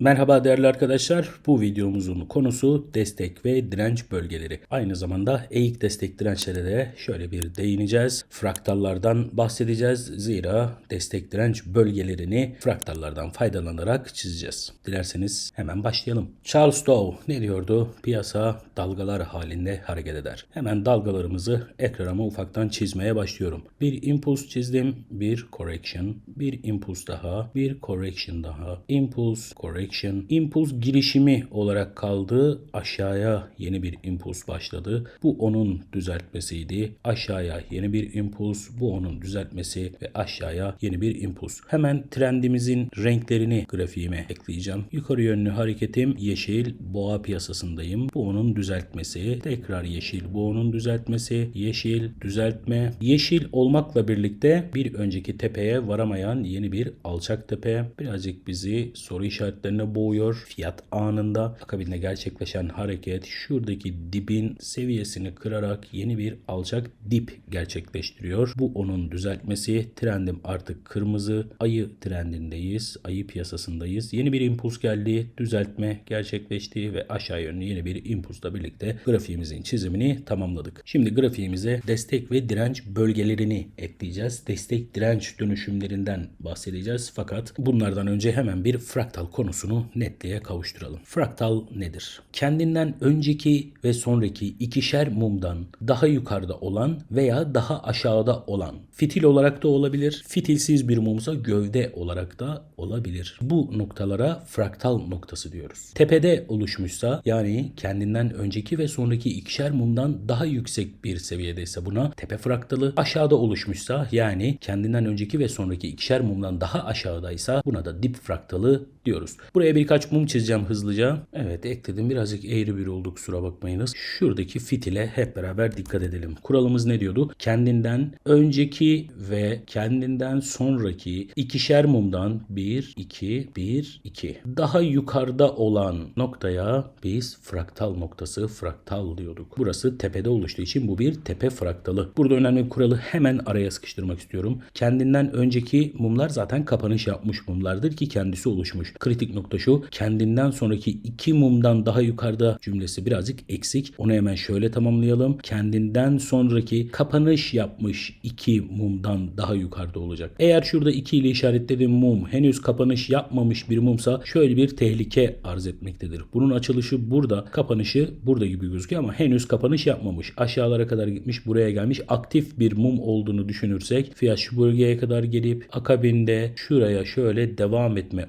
Merhaba değerli arkadaşlar. Bu videomuzun konusu destek ve direnç bölgeleri. Aynı zamanda eğik destek dirençlere de şöyle bir değineceğiz. Fraktallardan bahsedeceğiz. Zira destek direnç bölgelerini fraktallardan faydalanarak çizeceğiz. Dilerseniz hemen başlayalım. Charles Dow ne diyordu? Piyasa dalgalar halinde hareket eder. Hemen dalgalarımızı ekrana ufaktan çizmeye başlıyorum. Bir impuls çizdim. Bir correction. Bir impuls daha. Bir correction daha. Impuls, correction. Impuls girişimi olarak kaldı. Aşağıya yeni bir impuls başladı. Bu onun düzeltmesiydi. Aşağıya yeni bir impuls. Bu onun düzeltmesi ve aşağıya yeni bir impuls. Hemen trendimizin renklerini grafiğime ekleyeceğim. Yukarı yönlü hareketim yeşil. Boğa piyasasındayım. Bu onun düzeltmesi. Tekrar yeşil. Bu onun düzeltmesi. Yeşil, düzeltme. Yeşil olmakla birlikte bir önceki tepeye varamayan yeni bir alçak tepe. Birazcık bizi soru işaretlerine boğuyor. Fiyat anında akabinde gerçekleşen hareket şuradaki dibin seviyesini kırarak yeni bir alçak dip gerçekleştiriyor. Bu onun düzeltmesi. Trendim artık kırmızı. Ayı trendindeyiz. Ayı piyasasındayız. Yeni bir impuls geldi. Düzeltme gerçekleşti ve aşağı yönlü yeni bir impulsla birlikte grafiğimizin çizimini tamamladık. Şimdi grafiğimize destek ve direnç bölgelerini ekleyeceğiz. Destek direnç dönüşümlerinden bahsedeceğiz. Fakat bunlardan önce hemen bir fraktal konusunu netliğe kavuşturalım. Fraktal nedir? Kendinden önceki ve sonraki ikişer mumdan daha yukarıda olan veya daha aşağıda olan fitil olarak da olabilir. Fitilsiz bir mumsa gövde olarak da olabilir. Bu noktalara fraktal noktası diyoruz. Tepede oluşmuşsa yani kendinden önceki ve sonraki ikişer mumdan daha yüksek bir seviyedeyse buna tepe fraktalı. Aşağıda oluşmuşsa yani kendinden önceki ve sonraki ikişer mumdan daha aşağıdaysa buna da dip fraktalı diyoruz. Buraya birkaç mum çizeceğim hızlıca. Evet ekledim. Birazcık eğri bir oldu kusura bakmayınız. Şuradaki fitile hep beraber dikkat edelim. Kuralımız ne diyordu? Kendinden önceki ve kendinden sonraki ikişer mumdan 1, 2, 1, 2. Daha yukarıda olan noktaya biz fraktal noktası fraktal diyorduk. Burası tepede oluştuğu için bu bir tepe fraktalı. Burada önemli bir kuralı hemen araya sıkıştırmak istiyorum. Kendinden önceki mumlar zaten kapanış yapmış mumlardır ki kendisi oluşmuş. Kritik nokta şu. Kendinden sonraki iki mumdan daha yukarıda cümlesi birazcık eksik. Onu hemen şöyle tamamlayalım. Kendinden sonraki kapanış yapmış iki mumdan daha yukarıda olacak. Eğer şurada 2 ile işaretlediğim mum henüz kapanış yapmamış bir mumsa şöyle bir tehlike arz etmektedir. Bunun açılışı burada, kapanışı burada gibi gözüküyor ama henüz kapanış yapmamış. Aşağılara kadar gitmiş, buraya gelmiş. Aktif bir mum olduğunu düşünürsek fiyat şu bölgeye kadar gelip akabinde şuraya şöyle devam etme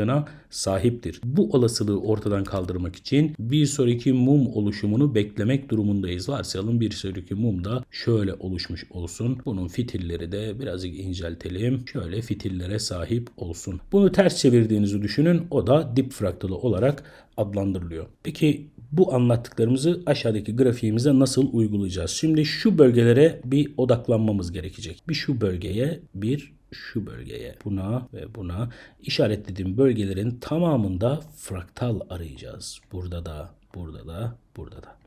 olasılığına sahiptir. Bu olasılığı ortadan kaldırmak için bir sonraki mum oluşumunu beklemek durumundayız. Varsayalım bir sonraki mum da şöyle oluşmuş olsun. Bunun fitilleri de birazcık inceltelim. Şöyle fitillere sahip olsun. Bunu ters çevirdiğinizi düşünün. O da dip fraktalı olarak adlandırılıyor. Peki bu anlattıklarımızı aşağıdaki grafiğimize nasıl uygulayacağız? Şimdi şu bölgelere bir odaklanmamız gerekecek. Bir şu bölgeye, bir şu bölgeye, buna ve buna işaretlediğim bölgelerin tamamında fraktal arayacağız. Burada da, burada da, burada da.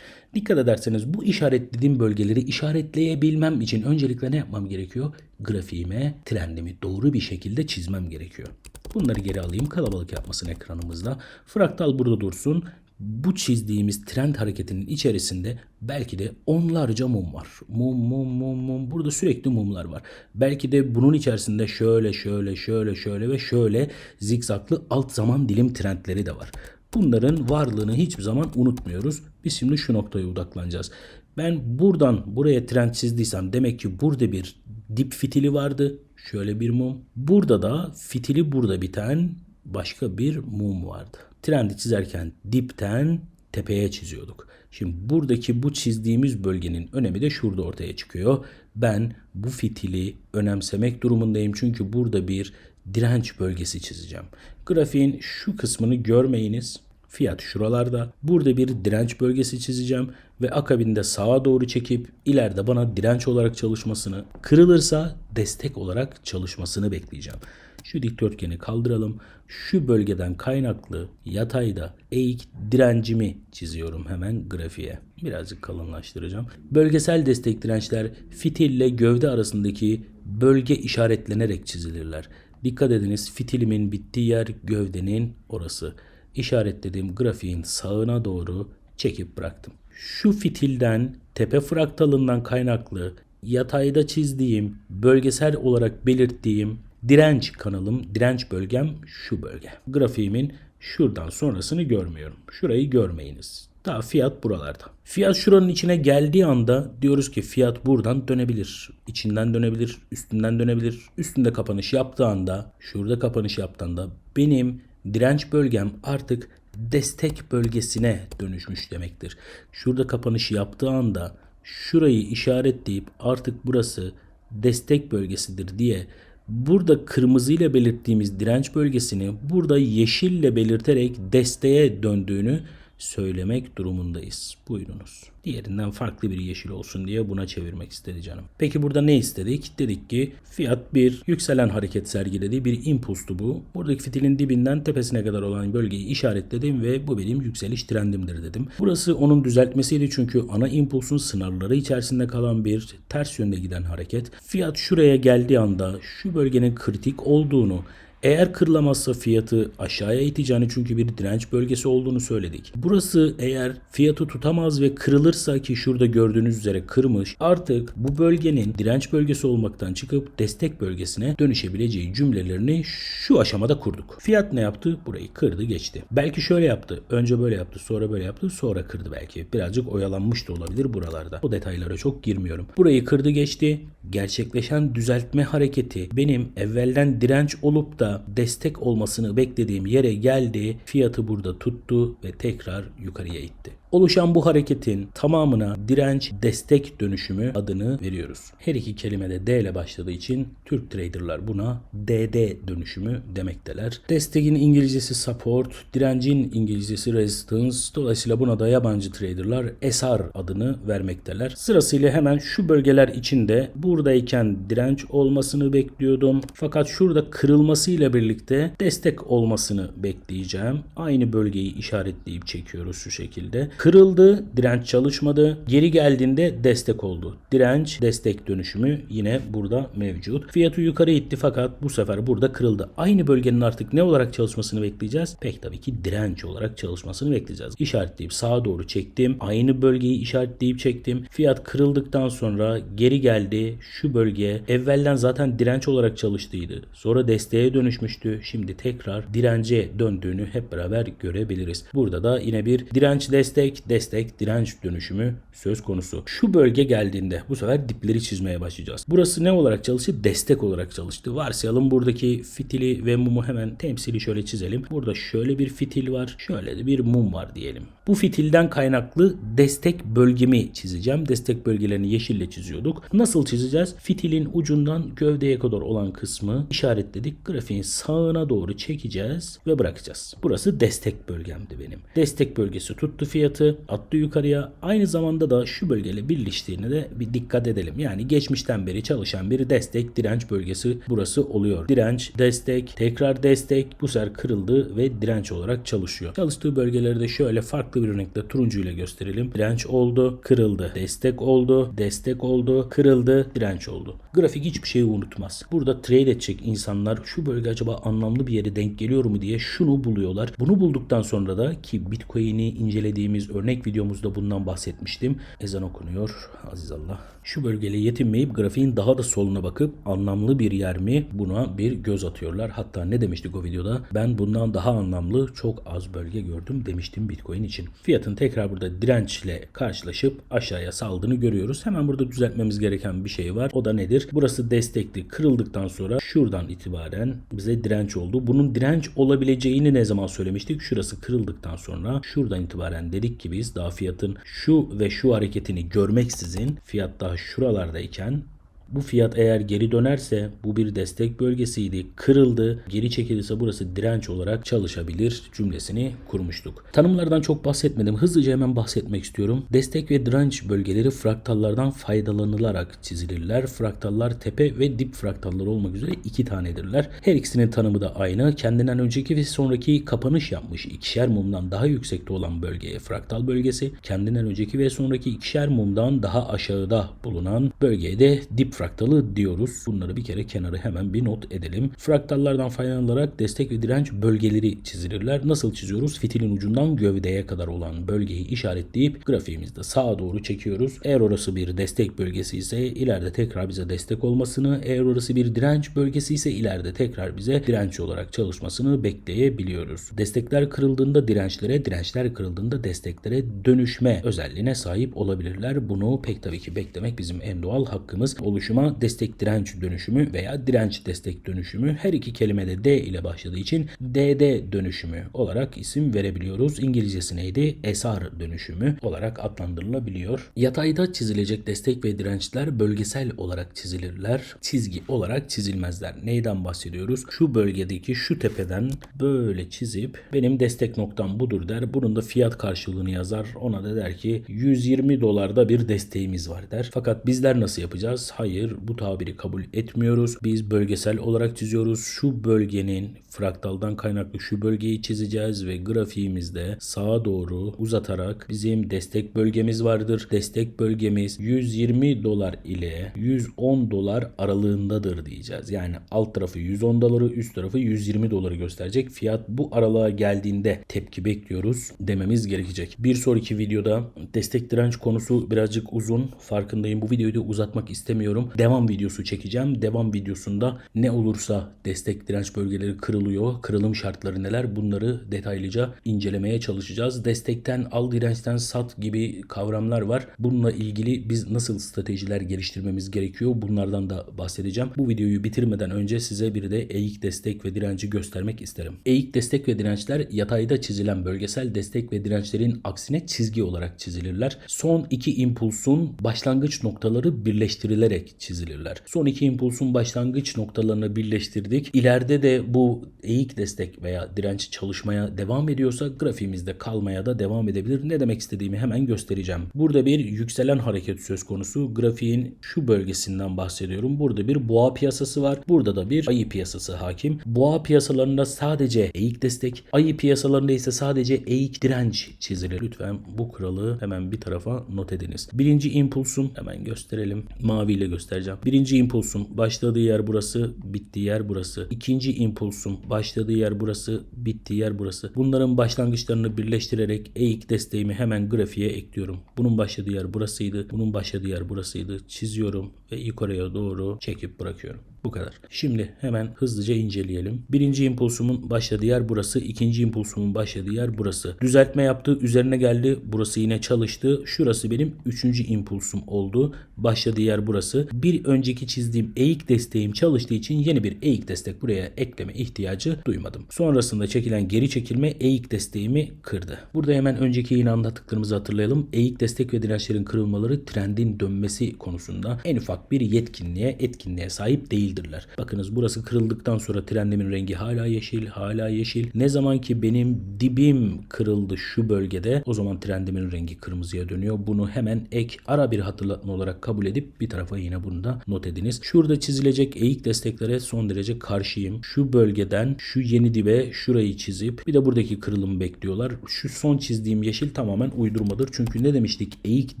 Dikkat ederseniz bu işaretlediğim bölgeleri işaretleyebilmem için öncelikle ne yapmam gerekiyor? Grafiğime trendimi doğru bir şekilde çizmem gerekiyor. Bunları geri alayım kalabalık yapmasın ekranımızda. Fraktal burada dursun. Bu çizdiğimiz trend hareketinin içerisinde belki de onlarca mum var. Mum mum mum mum. Burada sürekli mumlar var. Belki de bunun içerisinde şöyle şöyle şöyle şöyle ve şöyle zikzaklı alt zaman dilim trendleri de var. Bunların varlığını hiçbir zaman unutmuyoruz. Biz şimdi şu noktaya odaklanacağız. Ben buradan buraya trend çizdiysem demek ki burada bir dip fitili vardı. Şöyle bir mum. Burada da fitili burada biten başka bir mum vardı. Trendi çizerken dipten tepeye çiziyorduk. Şimdi buradaki bu çizdiğimiz bölgenin önemi de şurada ortaya çıkıyor. Ben bu fitili önemsemek durumundayım çünkü burada bir direnç bölgesi çizeceğim. Grafiğin şu kısmını görmeyiniz. Fiyat şuralarda. Burada bir direnç bölgesi çizeceğim ve akabinde sağa doğru çekip ileride bana direnç olarak çalışmasını, kırılırsa destek olarak çalışmasını bekleyeceğim. Şu dikdörtgeni kaldıralım. Şu bölgeden kaynaklı yatayda eğik direncimi çiziyorum hemen grafiğe. Birazcık kalınlaştıracağım. Bölgesel destek dirençler fitille gövde arasındaki bölge işaretlenerek çizilirler. Dikkat ediniz fitilimin bittiği yer gövdenin orası. İşaretlediğim grafiğin sağına doğru çekip bıraktım. Şu fitilden tepe fraktalından kaynaklı yatayda çizdiğim, bölgesel olarak belirttiğim direnç kanalım, direnç bölgem şu bölge. Grafiğimin şuradan sonrasını görmüyorum. Şurayı görmeyiniz. Daha fiyat buralarda. Fiyat şuranın içine geldiği anda diyoruz ki fiyat buradan dönebilir. İçinden dönebilir, üstünden dönebilir. Üstünde kapanış yaptığı anda, şurada kapanış yaptığında benim direnç bölgem artık destek bölgesine dönüşmüş demektir. Şurada kapanış yaptığı anda şurayı işaretleyip artık burası destek bölgesidir diye burada kırmızıyla belirttiğimiz direnç bölgesini burada yeşille belirterek desteğe döndüğünü söylemek durumundayız. Buyurunuz. Diğerinden farklı bir yeşil olsun diye buna çevirmek istedi canım. Peki burada ne istedik? Dedik ki fiyat bir yükselen hareket sergilediği bir impulstu bu. Buradaki fitilin dibinden tepesine kadar olan bölgeyi işaretledim ve bu benim yükseliş trendimdir dedim. Burası onun düzeltmesiydi çünkü ana impulsun sınırları içerisinde kalan bir ters yönde giden hareket. Fiyat şuraya geldiği anda şu bölgenin kritik olduğunu eğer kırılamazsa fiyatı aşağıya iteceğini çünkü bir direnç bölgesi olduğunu söyledik. Burası eğer fiyatı tutamaz ve kırılırsa ki şurada gördüğünüz üzere kırmış artık bu bölgenin direnç bölgesi olmaktan çıkıp destek bölgesine dönüşebileceği cümlelerini şu aşamada kurduk. Fiyat ne yaptı? Burayı kırdı geçti. Belki şöyle yaptı. Önce böyle yaptı sonra böyle yaptı sonra kırdı belki. Birazcık oyalanmış da olabilir buralarda. O detaylara çok girmiyorum. Burayı kırdı geçti. Gerçekleşen düzeltme hareketi benim evvelden direnç olup da destek olmasını beklediğim yere geldi. Fiyatı burada tuttu ve tekrar yukarıya itti. Oluşan bu hareketin tamamına direnç destek dönüşümü adını veriyoruz. Her iki kelime de D ile başladığı için Türk traderlar buna DD dönüşümü demekteler. Desteğin İngilizcesi support, direncin İngilizcesi resistance. Dolayısıyla buna da yabancı traderlar SR adını vermekteler. Sırasıyla hemen şu bölgeler içinde buradayken direnç olmasını bekliyordum. Fakat şurada kırılmasıyla birlikte destek olmasını bekleyeceğim. Aynı bölgeyi işaretleyip çekiyoruz şu şekilde. Kırıldı, direnç çalışmadı. Geri geldiğinde destek oldu. Direnç, destek dönüşümü yine burada mevcut. Fiyatı yukarı itti fakat bu sefer burada kırıldı. Aynı bölgenin artık ne olarak çalışmasını bekleyeceğiz? Pek tabii ki direnç olarak çalışmasını bekleyeceğiz. İşaretleyip sağa doğru çektim. Aynı bölgeyi işaretleyip çektim. Fiyat kırıldıktan sonra geri geldi. Şu bölge evvelden zaten direnç olarak çalıştıydı. Sonra desteğe dönüşmüştü. Şimdi tekrar dirence döndüğünü hep beraber görebiliriz. Burada da yine bir direnç destek destek, destek, direnç dönüşümü söz konusu. Şu bölge geldiğinde bu sefer dipleri çizmeye başlayacağız. Burası ne olarak çalıştı? Destek olarak çalıştı. Varsayalım buradaki fitili ve mumu hemen temsili şöyle çizelim. Burada şöyle bir fitil var. Şöyle de bir mum var diyelim. Bu fitilden kaynaklı destek bölgemi çizeceğim. Destek bölgelerini yeşille çiziyorduk. Nasıl çizeceğiz? Fitilin ucundan gövdeye kadar olan kısmı işaretledik. Grafiğin sağına doğru çekeceğiz ve bırakacağız. Burası destek bölgemdi benim. Destek bölgesi tuttu fiyatı attı yukarıya. Aynı zamanda da şu bölgeyle birleştiğine de bir dikkat edelim. Yani geçmişten beri çalışan bir destek direnç bölgesi burası oluyor. Direnç, destek, tekrar destek bu sefer kırıldı ve direnç olarak çalışıyor. Çalıştığı bölgeleri de şöyle farklı bir renkte turuncu ile gösterelim. Direnç oldu, kırıldı. Destek oldu, destek oldu, kırıldı, direnç oldu. Grafik hiçbir şeyi unutmaz. Burada trade edecek insanlar şu bölge acaba anlamlı bir yere denk geliyor mu diye şunu buluyorlar. Bunu bulduktan sonra da ki Bitcoin'i incelediğimiz örnek videomuzda bundan bahsetmiştim. Ezan okunuyor. Aziz Allah. Şu bölgeyle yetinmeyip grafiğin daha da soluna bakıp anlamlı bir yer mi buna bir göz atıyorlar. Hatta ne demiştik o videoda? Ben bundan daha anlamlı çok az bölge gördüm demiştim Bitcoin için. Fiyatın tekrar burada dirençle karşılaşıp aşağıya saldığını görüyoruz. Hemen burada düzeltmemiz gereken bir şey var. O da nedir? Burası destekli kırıldıktan sonra şuradan itibaren bize direnç oldu. Bunun direnç olabileceğini ne zaman söylemiştik? Şurası kırıldıktan sonra şuradan itibaren dedik ki biz daha fiyatın şu ve şu hareketini görmeksizin fiyat daha şuralardayken bu fiyat eğer geri dönerse bu bir destek bölgesiydi. Kırıldı. Geri çekilirse burası direnç olarak çalışabilir cümlesini kurmuştuk. Tanımlardan çok bahsetmedim. Hızlıca hemen bahsetmek istiyorum. Destek ve direnç bölgeleri fraktallardan faydalanılarak çizilirler. Fraktallar tepe ve dip fraktalları olmak üzere iki tanedirler. Her ikisinin tanımı da aynı. Kendinden önceki ve sonraki kapanış yapmış ikişer mumdan daha yüksekte olan bölgeye fraktal bölgesi, kendinden önceki ve sonraki ikişer mumdan daha aşağıda bulunan bölgeye de dip fraktalı diyoruz. Bunları bir kere kenara hemen bir not edelim. Fraktallardan faydalanarak destek ve direnç bölgeleri çizilirler. Nasıl çiziyoruz? Fitilin ucundan gövdeye kadar olan bölgeyi işaretleyip grafiğimizde sağa doğru çekiyoruz. Eğer orası bir destek bölgesi ise ileride tekrar bize destek olmasını, eğer orası bir direnç bölgesi ise ileride tekrar bize direnç olarak çalışmasını bekleyebiliyoruz. Destekler kırıldığında dirençlere, dirençler kırıldığında desteklere dönüşme özelliğine sahip olabilirler. Bunu pek tabii ki beklemek bizim en doğal hakkımız. Oluşuma destek direnç dönüşümü veya direnç destek dönüşümü her iki kelime de D ile başladığı için DD dönüşümü olarak isim verebiliyoruz. İngilizcesi neydi? SR dönüşümü olarak adlandırılabiliyor. Yatayda çizilecek destek ve dirençler bölgesel olarak çizilirler. Çizgi olarak çizilmezler. Neyden bahsediyoruz? Şu bölgedeki şu tepeden böyle çizip benim destek noktam budur der. Bunun da fiyat karşılığını yazar. Ona da der ki 120 dolarda bir desteğimiz var der. Fakat bizler nasıl yapacağız? Hayır bu tabiri kabul etmiyoruz. Biz bölgesel olarak çiziyoruz. Şu bölgenin fraktaldan kaynaklı şu bölgeyi çizeceğiz ve grafiğimizde sağa doğru uzatarak bizim destek bölgemiz vardır. Destek bölgemiz 120 dolar ile 110 dolar aralığındadır diyeceğiz. Yani alt tarafı 110 doları üst tarafı 120 doları gösterecek. Fiyat bu aralığa geldiğinde tepki bekliyoruz dememiz gerekecek. Bir sonraki videoda destek direnç konusu birazcık uzun. Farkındayım bu videoyu da uzatmak istemiyorum. Devam videosu çekeceğim. Devam videosunda ne olursa destek direnç bölgeleri kırılıyor. Kırılım şartları neler bunları detaylıca incelemeye çalışacağız. Destekten al dirençten sat gibi kavramlar var. Bununla ilgili biz nasıl stratejiler geliştirmemiz gerekiyor bunlardan da bahsedeceğim. Bu videoyu bitirmeden önce size bir de eğik destek ve direnci göstermek isterim. Eğik destek ve dirençler yatayda çizilen bölgesel destek ve dirençlerin aksine çizgi olarak çizilirler. Son iki impulsun başlangıç noktaları birleştirilerek çizilirler. Son iki impulsun başlangıç noktalarını birleştirdik. İleride de bu eğik destek veya direnç çalışmaya devam ediyorsa grafiğimizde kalmaya da devam edebilir. Ne demek istediğimi hemen göstereceğim. Burada bir yükselen hareket söz konusu. Grafiğin şu bölgesinden bahsediyorum. Burada bir boğa piyasası var. Burada da bir ayı piyasası hakim. Boğa piyasalarında sadece eğik destek, ayı piyasalarında ise sadece eğik direnç çizilir. Lütfen bu kuralı hemen bir tarafa not ediniz. Birinci impulsum hemen gösterelim. Maviyle göstereceğim. Birinci impulsum başladığı yer burası, bittiği yer burası. İkinci impulsum başladığı yer burası, bittiği yer burası. Bunların başlangıçlarını birleştirerek eğik desteğimi hemen grafiğe ekliyorum. Bunun başladığı yer burasıydı. Bunun başladığı yer burasıydı. Çiziyorum ve yukarıya doğru çekip bırakıyorum. Bu kadar. Şimdi hemen hızlıca inceleyelim. Birinci impulsumun başladığı yer burası. ikinci impulsumun başladığı yer burası. Düzeltme yaptı. Üzerine geldi. Burası yine çalıştı. Şurası benim üçüncü impulsum oldu. Başladığı yer burası. Bir önceki çizdiğim eğik desteğim çalıştığı için yeni bir eğik destek buraya ekleme ihtiyacı duymadım. Sonrasında çekilen geri çekilme eğik desteğimi kırdı. Burada hemen önceki yine anlattıklarımızı hatırlayalım. Eğik destek ve dirençlerin kırılmaları trendin dönmesi konusunda en ufak bir yetkinliğe, etkinliğe sahip değil değildirler. Bakınız burası kırıldıktan sonra trendimin rengi hala yeşil, hala yeşil. Ne zaman ki benim dibim kırıldı şu bölgede o zaman trendimin rengi kırmızıya dönüyor. Bunu hemen ek ara bir hatırlatma olarak kabul edip bir tarafa yine bunu da not ediniz. Şurada çizilecek eğik desteklere son derece karşıyım. Şu bölgeden şu yeni dibe şurayı çizip bir de buradaki kırılımı bekliyorlar. Şu son çizdiğim yeşil tamamen uydurmadır. Çünkü ne demiştik eğik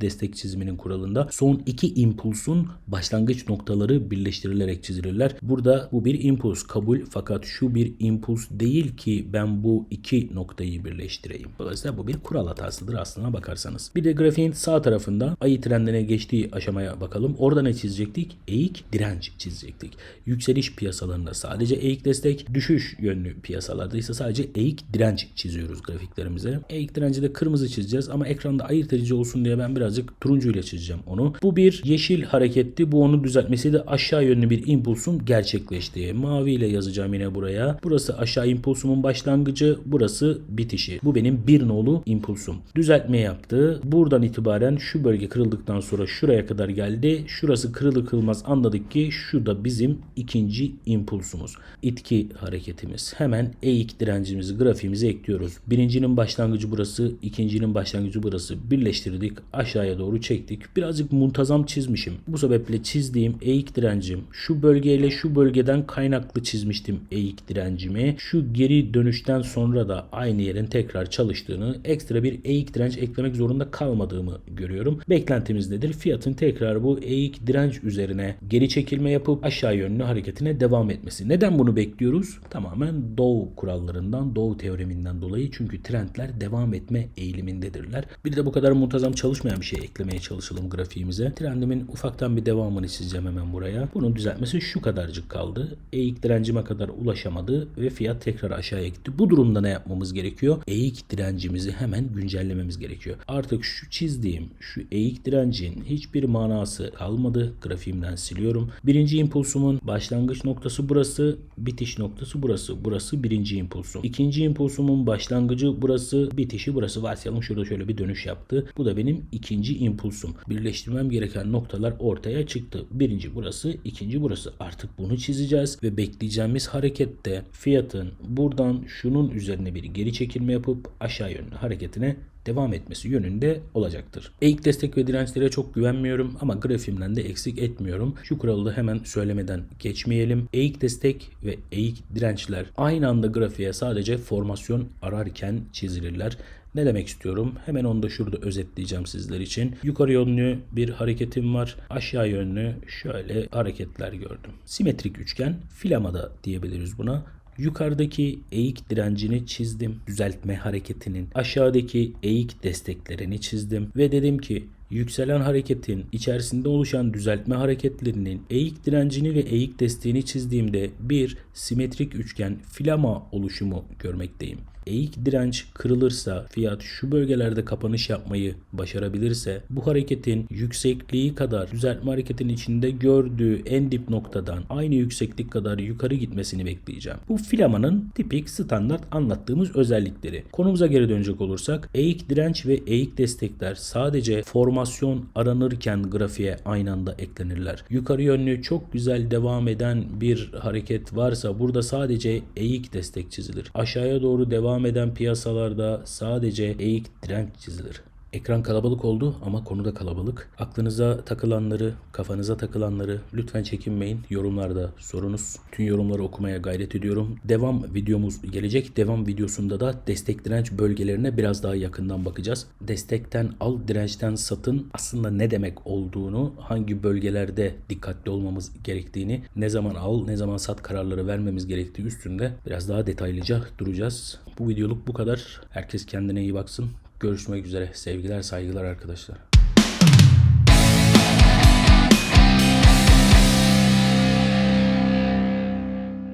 destek çiziminin kuralında son iki impulsun başlangıç noktaları birleştirilerek çizilir verirler. Burada bu bir impuls kabul fakat şu bir impuls değil ki ben bu iki noktayı birleştireyim. Dolayısıyla bu bir kural hatasıdır aslına bakarsanız. Bir de grafiğin sağ tarafında ayı trendine geçtiği aşamaya bakalım. Orada ne çizecektik? Eğik direnç çizecektik. Yükseliş piyasalarında sadece eğik destek, düşüş yönlü piyasalarda ise sadece eğik direnç çiziyoruz grafiklerimize. Eğik direnci de kırmızı çizeceğiz ama ekranda ayırt edici olsun diye ben birazcık turuncu ile çizeceğim onu. Bu bir yeşil hareketti. Bu onu düzeltmesi de aşağı yönlü bir impuls impulsun gerçekleştiği. Mavi ile yazacağım yine buraya. Burası aşağı impulsumun başlangıcı. Burası bitişi. Bu benim bir nolu impulsum. Düzeltme yaptı. Buradan itibaren şu bölge kırıldıktan sonra şuraya kadar geldi. Şurası kırılı kırılmaz anladık ki şu da bizim ikinci impulsumuz. İtki hareketimiz. Hemen eğik direncimizi grafiğimize ekliyoruz. Birincinin başlangıcı burası. ikincinin başlangıcı burası. Birleştirdik. Aşağıya doğru çektik. Birazcık muntazam çizmişim. Bu sebeple çizdiğim eğik direncim şu bölge bölgeyle şu bölgeden kaynaklı çizmiştim eğik direncimi. Şu geri dönüşten sonra da aynı yerin tekrar çalıştığını, ekstra bir eğik direnç eklemek zorunda kalmadığımı görüyorum. Beklentimiz nedir? Fiyatın tekrar bu eğik direnç üzerine geri çekilme yapıp aşağı yönlü hareketine devam etmesi. Neden bunu bekliyoruz? Tamamen Dow kurallarından, Dow teoreminden dolayı. Çünkü trendler devam etme eğilimindedirler. Bir de bu kadar muntazam çalışmayan bir şey eklemeye çalışalım grafiğimize. Trendimin ufaktan bir devamını çizeceğim hemen buraya. Bunun düzeltmesi şu kadarcık kaldı. Eğik direncime kadar ulaşamadı ve fiyat tekrar aşağıya gitti. Bu durumda ne yapmamız gerekiyor? Eğik direncimizi hemen güncellememiz gerekiyor. Artık şu çizdiğim şu eğik direncin hiçbir manası kalmadı. Grafiğimden siliyorum. Birinci impulsumun başlangıç noktası burası, bitiş noktası burası. Burası birinci impulsum. İkinci impulsumun başlangıcı burası, bitişi burası. Varsayalım şurada şöyle bir dönüş yaptı. Bu da benim ikinci impulsum. Birleştirmem gereken noktalar ortaya çıktı. Birinci burası, ikinci burası. Artık bunu çizeceğiz ve bekleyeceğimiz harekette fiyatın buradan şunun üzerine bir geri çekilme yapıp aşağı yönlü hareketine devam etmesi yönünde olacaktır. Eğik destek ve dirençlere çok güvenmiyorum ama grafiğimden de eksik etmiyorum. Şu kuralı da hemen söylemeden geçmeyelim. Eğik destek ve eğik dirençler aynı anda grafiğe sadece formasyon ararken çizilirler. Ne demek istiyorum? Hemen onu da şurada özetleyeceğim sizler için. Yukarı yönlü bir hareketim var. Aşağı yönlü şöyle hareketler gördüm. Simetrik üçgen filamada diyebiliriz buna. Yukarıdaki eğik direncini çizdim. Düzeltme hareketinin. Aşağıdaki eğik desteklerini çizdim. Ve dedim ki yükselen hareketin içerisinde oluşan düzeltme hareketlerinin eğik direncini ve eğik desteğini çizdiğimde bir simetrik üçgen filama oluşumu görmekteyim. Eğik direnç kırılırsa fiyat şu bölgelerde kapanış yapmayı başarabilirse bu hareketin yüksekliği kadar düzeltme hareketin içinde gördüğü en dip noktadan aynı yükseklik kadar yukarı gitmesini bekleyeceğim. Bu filamanın tipik standart anlattığımız özellikleri. Konumuza geri dönecek olursak eğik direnç ve eğik destekler sadece formasyon aranırken grafiğe aynı anda eklenirler. Yukarı yönlü çok güzel devam eden bir hareket varsa burada sadece eğik destek çizilir. Aşağıya doğru devam eden piyasalarda sadece eğik direnç çizilir. Ekran kalabalık oldu ama konu da kalabalık. Aklınıza takılanları, kafanıza takılanları lütfen çekinmeyin. Yorumlarda sorunuz. Tüm yorumları okumaya gayret ediyorum. Devam videomuz gelecek. Devam videosunda da destek direnç bölgelerine biraz daha yakından bakacağız. Destekten al, dirençten satın aslında ne demek olduğunu, hangi bölgelerde dikkatli olmamız gerektiğini, ne zaman al, ne zaman sat kararları vermemiz gerektiği üstünde biraz daha detaylıca duracağız. Bu videoluk bu kadar. Herkes kendine iyi baksın. Görüşmek üzere. Sevgiler, saygılar arkadaşlar.